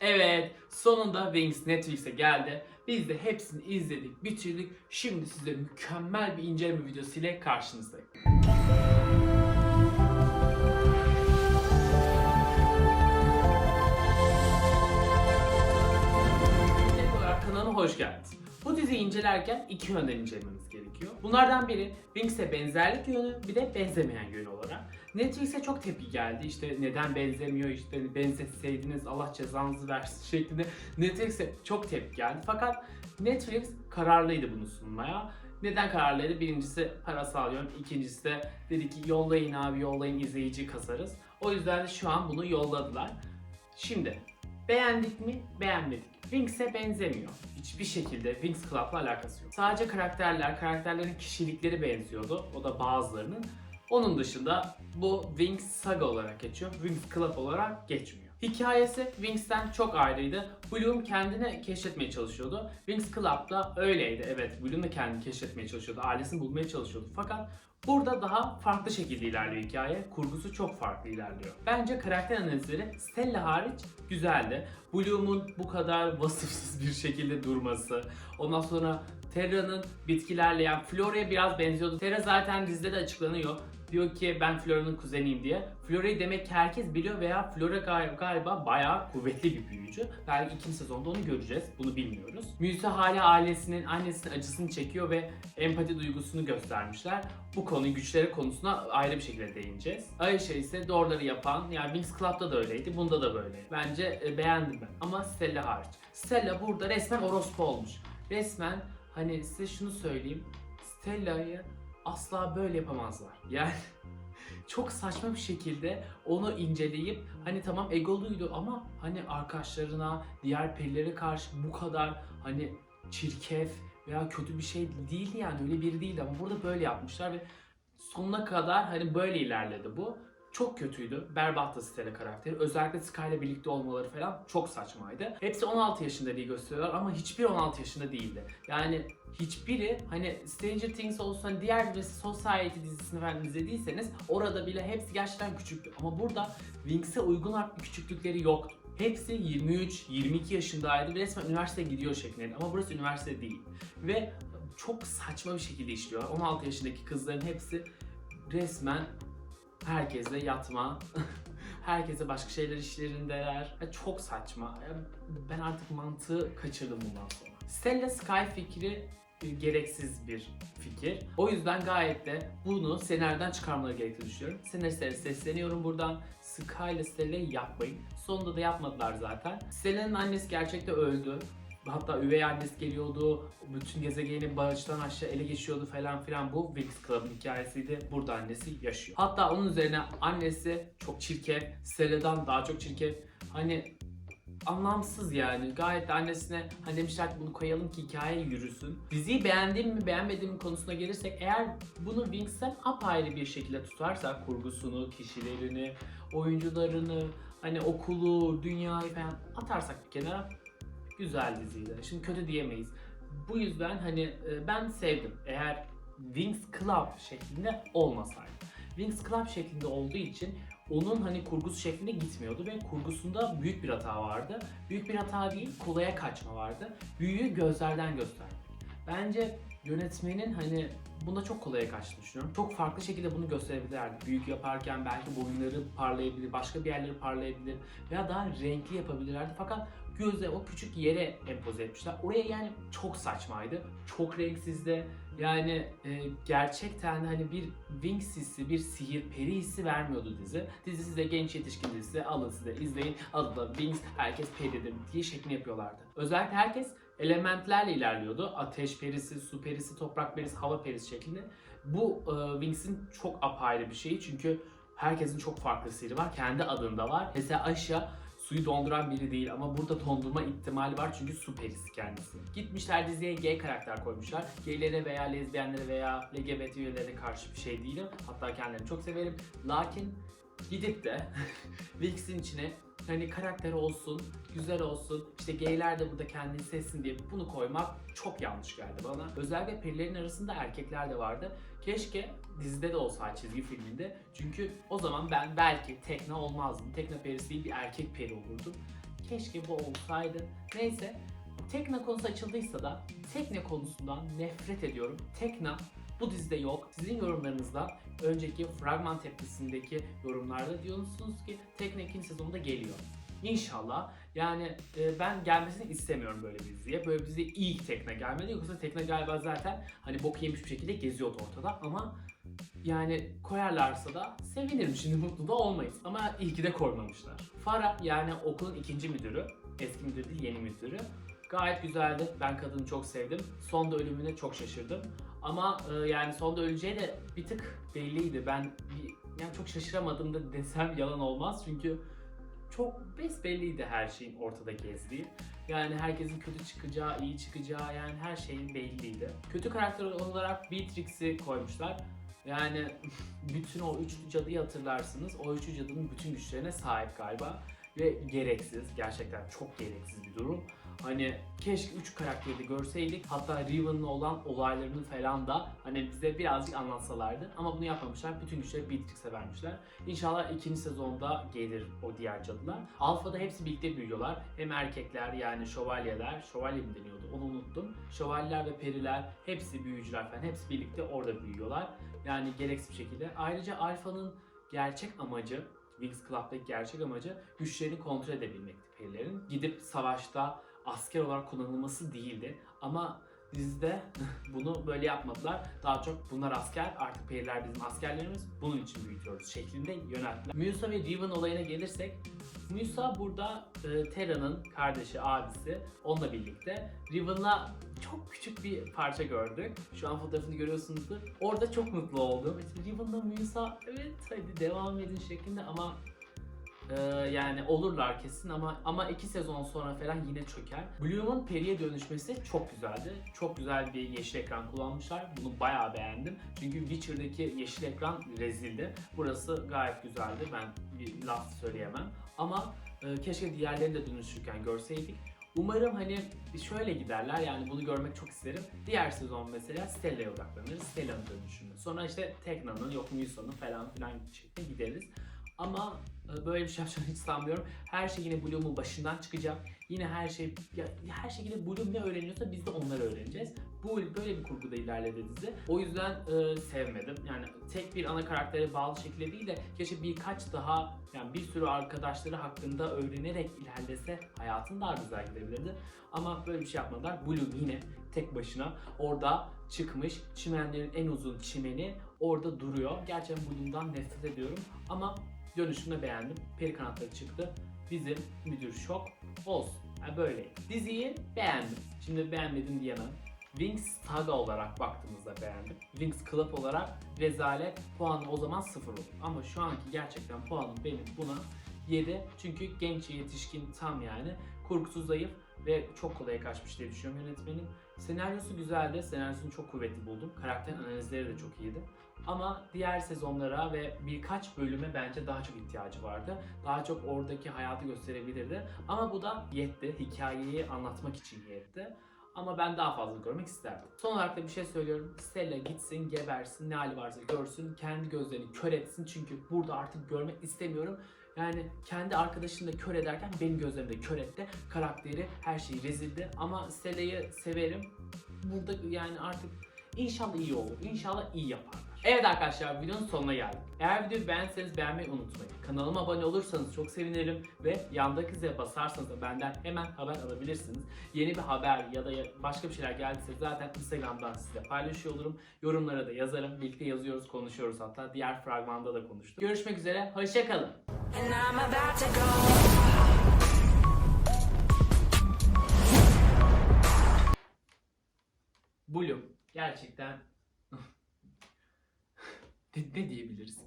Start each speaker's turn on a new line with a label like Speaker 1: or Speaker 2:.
Speaker 1: Evet, sonunda Wings Netflix'e geldi. Biz de hepsini izledik, bitirdik. Şimdi size mükemmel bir inceleme videosu ile karşınızdayım. Kanalıma hoş geldiniz. Bu diziyi incelerken iki yönden incelememiz gerekiyor. Bunlardan biri Wings'e benzerlik yönü, bir de benzemeyen yönü olarak. Netflix'e çok tepki geldi. İşte neden benzemiyor, işte benzetseydiniz Allah cezanızı versin şeklinde. Netflix'e çok tepki geldi. Fakat Netflix kararlıydı bunu sunmaya. Neden kararlıydı? Birincisi parasal yön, ikincisi de dedi ki yollayın abi yollayın izleyici kasarız. O yüzden de şu an bunu yolladılar. Şimdi beğendik mi? Beğenmedik. Wings'e benzemiyor. Hiçbir şekilde Wings Club'la alakası yok. Sadece karakterler, karakterlerin kişilikleri benziyordu. O da bazılarının. Onun dışında bu Wings Saga olarak geçiyor. Wings Club olarak geçmiyor. Hikayesi Wings'ten çok ayrıydı. Bloom kendini keşfetmeye çalışıyordu. Wings Club'da öyleydi. Evet, Bloom da kendini keşfetmeye çalışıyordu. Ailesini bulmaya çalışıyordu. Fakat Burada daha farklı şekilde ilerliyor hikaye. Kurgusu çok farklı ilerliyor. Bence karakter analizleri Stella hariç güzeldi. Bloom'un bu kadar vasıfsız bir şekilde durması. Ondan sonra Terra'nın bitkilerle yani Flora'ya biraz benziyordu. Terra zaten dizide de açıklanıyor. Diyor ki ben Flora'nın kuzeniyim diye. Flora'yı demek ki herkes biliyor veya Flora gal- galiba bayağı kuvvetli bir büyücü. Belki ikinci sezonda onu göreceğiz. Bunu bilmiyoruz. Musa hala ailesinin, annesinin acısını çekiyor ve empati duygusunu göstermişler. Bu konu güçleri konusuna ayrı bir şekilde değineceğiz. Ayşe ise doğruları yapan, yani Wings Club'da da öyleydi, bunda da böyle. Bence e, beğendim ben. Ama Stella hariç. Stella burada resmen orospu olmuş. Resmen hani size şunu söyleyeyim. Stella'yı asla böyle yapamazlar. Yani çok saçma bir şekilde onu inceleyip hani tamam egoluydu ama hani arkadaşlarına, diğer perilere karşı bu kadar hani çirkef veya kötü bir şey değildi yani öyle biri değildi ama burada böyle yapmışlar ve sonuna kadar hani böyle ilerledi bu. Çok kötüydü. Berbattı Stella karakteri. Özellikle Sky ile birlikte olmaları falan çok saçmaydı. Hepsi 16 yaşında diye gösteriyorlar ama hiçbir 16 yaşında değildi. Yani hiçbiri hani Stranger Things olsun hani diğer bir Society dizisini falan izlediyseniz orada bile hepsi gerçekten küçüktü. Ama burada Wings'e uygun artık bir küçüklükleri yoktu. Hepsi 23-22 yaşındaydı ve resmen üniversiteye gidiyor şeklinde. Ama burası üniversite değil. Ve çok saçma bir şekilde işliyor. 16 yaşındaki kızların hepsi resmen herkesle yatma, herkese başka şeyler işlerindeler. Ya çok saçma. Ya ben artık mantığı kaçırdım bundan sonra. Stella Sky fikri e, gereksiz bir fikir. O yüzden gayet de bunu senaryodan çıkarmaları gerektiğini düşünüyorum. Senaristlere sesleniyorum buradan. Sky ile Stella'yı yapmayın. Sonunda da yapmadılar zaten. Stella'nın annesi gerçekte öldü. Hatta üvey annesi geliyordu, bütün gezegeni baştan aşağı ele geçiyordu falan filan. Bu Wings Club'ın hikayesiydi. Burada annesi yaşıyor. Hatta onun üzerine annesi çok çirkef, Stella'dan daha çok çirkef. Hani anlamsız yani. Gayet de annesine hani demişler ki bunu koyalım ki hikaye yürüsün. Diziyi beğendiğim mi beğenmediğim mi konusuna gelirsek eğer bunu Wings'ten apayrı bir şekilde tutarsak kurgusunu, kişilerini, oyuncularını, hani okulu, dünyayı falan atarsak bir kenara güzel diziydi. Şimdi kötü diyemeyiz. Bu yüzden hani e, ben sevdim. Eğer Wings Club şeklinde olmasaydı. Wings Club şeklinde olduğu için onun hani kurgusu şeklinde gitmiyordu ve kurgusunda büyük bir hata vardı. Büyük bir hata değil, kolaya kaçma vardı. Büyüyü gözlerden göstermek. Bence yönetmenin hani bunda çok kolaya kaçtığını düşünüyorum. Çok farklı şekilde bunu gösterebilirlerdi. Büyük yaparken belki boyunları parlayabilir, başka bir yerleri parlayabilir veya daha renkli yapabilirlerdi. Fakat gözle o küçük yere empoze etmişler. Oraya yani çok saçmaydı. Çok renksizdi. Yani e, gerçekten hani bir Wings hissi, bir sihir, peri hissi vermiyordu dizi. Dizi size genç yetişkin dizisi, alın size izleyin. Adı da Wings, herkes peridir diye şeklini yapıyorlardı. Özellikle herkes elementlerle ilerliyordu. Ateş perisi, su perisi, toprak perisi, hava perisi şeklinde. Bu e, Wings'in çok apayrı bir şeyi çünkü herkesin çok farklı sihri var. Kendi adında var. Mesela Aşa suyu donduran biri değil ama burada dondurma ihtimali var çünkü su perisi kendisi. Gitmişler diziye gay karakter koymuşlar. Gaylere veya lezbiyenlere veya LGBT üyelerine karşı bir şey değilim. Hatta kendilerini çok severim. Lakin gidip de Wings'in içine hani karakter olsun, güzel olsun, işte gayler de burada kendini sevsin diye bunu koymak çok yanlış geldi bana. Özellikle perilerin arasında erkekler de vardı. Keşke dizide de olsaydı çizgi filminde. Çünkü o zaman ben belki Tekna olmazdım. Tekna perisi değil bir erkek peri olurdum. Keşke bu olsaydı. Neyse. Tekna konusu açıldıysa da Tekne konusundan nefret ediyorum. Tekna bu dizide yok. Sizin yorumlarınızda önceki fragman tepkisindeki yorumlarda diyorsunuz ki Tekne ikinci sezonda geliyor. İnşallah. Yani e, ben gelmesini istemiyorum böyle bir diziye. Böyle bir diziye ilk Tekne gelmedi. Yoksa Tekne galiba zaten hani bok yemiş bir şekilde geziyordu ortada ama yani koyarlarsa da sevinirim. Şimdi mutlu da olmayız. Ama iyi ki de koymamışlar. Farah yani okulun ikinci müdürü. Eski müdür değil yeni müdürü. Gayet güzeldi. Ben kadını çok sevdim. Sonda ölümüne çok şaşırdım. Ama e, yani sonda öleceği de bir tık belliydi. Ben bir, yani çok şaşıramadım da desem yalan olmaz. Çünkü çok besbelliydi her şeyin ortada gezdiği. Yani herkesin kötü çıkacağı, iyi çıkacağı yani her şeyin belliydi. Kötü karakter olarak Beatrix'i koymuşlar. Yani bütün o üçlü cadıyı hatırlarsınız. O üçlü cadının bütün güçlerine sahip galiba. Ve gereksiz. Gerçekten çok gereksiz bir durum. Hani keşke üç karakteri de görseydik. Hatta Riven'la olan olaylarını falan da hani bize birazcık anlatsalardı. Ama bunu yapmamışlar. Bütün güçleri Beatrix'e vermişler. İnşallah ikinci sezonda gelir o diğer cadılar. Alfa'da hepsi birlikte büyüyorlar. Hem erkekler yani şövalyeler, şövalye mi deniyordu onu unuttum. Şövalyeler ve periler hepsi büyücüler falan hepsi birlikte orada büyüyorlar. Yani gereksiz bir şekilde. Ayrıca Alfa'nın gerçek amacı Wings Club'daki gerçek amacı güçlerini kontrol edebilmekti perilerin. Gidip savaşta asker olarak kullanılması değildi. Ama dizide bunu böyle yapmadılar. Daha çok bunlar asker, artık periler bizim askerlerimiz. Bunun için büyütüyoruz şeklinde yönelttiler. Musa ve Riven olayına gelirsek Musa burada e, Terra'nın kardeşi, abisi onunla birlikte. Riven'la çok küçük bir parça gördük. Şu an fotoğrafını görüyorsunuzdur. Orada çok mutlu oldum. İşte Riven'la Musa evet hadi devam edin şeklinde ama ee, yani olurlar kesin ama ama iki sezon sonra falan yine çöker. Bloom'un periye dönüşmesi çok güzeldi. Çok güzel bir yeşil ekran kullanmışlar. Bunu bayağı beğendim. Çünkü Witcher'daki yeşil ekran rezildi. Burası gayet güzeldi. Ben bir laf söyleyemem. Ama e, keşke diğerlerini de dönüşürken görseydik. Umarım hani şöyle giderler yani bunu görmek çok isterim. Diğer sezon mesela Stella'ya odaklanırız. Stella'nın dönüşünü. Sonra işte Tekna'nın yok Musa'nın falan filan şeklinde gideriz. Ama e, böyle bir şey yapacağını hiç sanmıyorum. Her şey yine Bloom'un başından çıkacak. Yine her şey ya, her yine Bloom ne öğreniyorsa biz de onları öğreneceğiz. Bu böyle bir kurguda ilerledi dizi. O yüzden e, sevmedim. Yani tek bir ana karaktere bağlı şekilde değil de keşke birkaç daha yani bir sürü arkadaşları hakkında öğrenerek ilerlese hayatın daha güzel gidebilirdi. Ama böyle bir şey yapmadılar. Bloom yine tek başına orada çıkmış. Çimenlerin en uzun çimeni orada duruyor. Gerçekten Bloom'dan nefret ediyorum. Ama dönüşünü beğendim. Peri kanatları çıktı. Bizim müdür şok olsun. Yani böyle. Diziyi beğendim. Şimdi beğenmedim diyemem. Wings Saga olarak baktığımızda beğendim. Wings Club olarak rezalet puanı o zaman sıfır olur. Ama şu anki gerçekten puanım benim buna 7. Çünkü genç yetişkin tam yani. Kurgusu zayıf ve çok kolaya kaçmış diye düşünüyorum yönetmenin. Senaryosu güzeldi. Senaryosunu çok kuvvetli buldum. Karakter analizleri de çok iyiydi. Ama diğer sezonlara ve birkaç bölüme bence daha çok ihtiyacı vardı. Daha çok oradaki hayatı gösterebilirdi. Ama bu da yetti. Hikayeyi anlatmak için yetti. Ama ben daha fazla görmek isterdim. Son olarak da bir şey söylüyorum. Stella gitsin, gebersin, ne hali varsa görsün, kendi gözlerini kör etsin. Çünkü burada artık görmek istemiyorum. Yani kendi arkadaşını da kör ederken benim gözlerimi de kör etti. Karakteri, her şeyi rezildi. Ama Stella'yı severim. Burada yani artık inşallah iyi olur. İnşallah iyi yaparlar. Evet arkadaşlar videonun sonuna geldik. Eğer videoyu beğendiyseniz beğenmeyi unutmayın. Kanalıma abone olursanız çok sevinirim ve yandaki zile basarsanız da benden hemen haber alabilirsiniz. Yeni bir haber ya da başka bir şeyler geldiyse zaten Instagram'dan size paylaşıyor olurum. Yorumlara da yazarım. Birlikte yazıyoruz, konuşuyoruz hatta. Diğer fragmanda da konuştuk. Görüşmek üzere, hoşçakalın. Bloom gerçekten ne, diyebiliriz?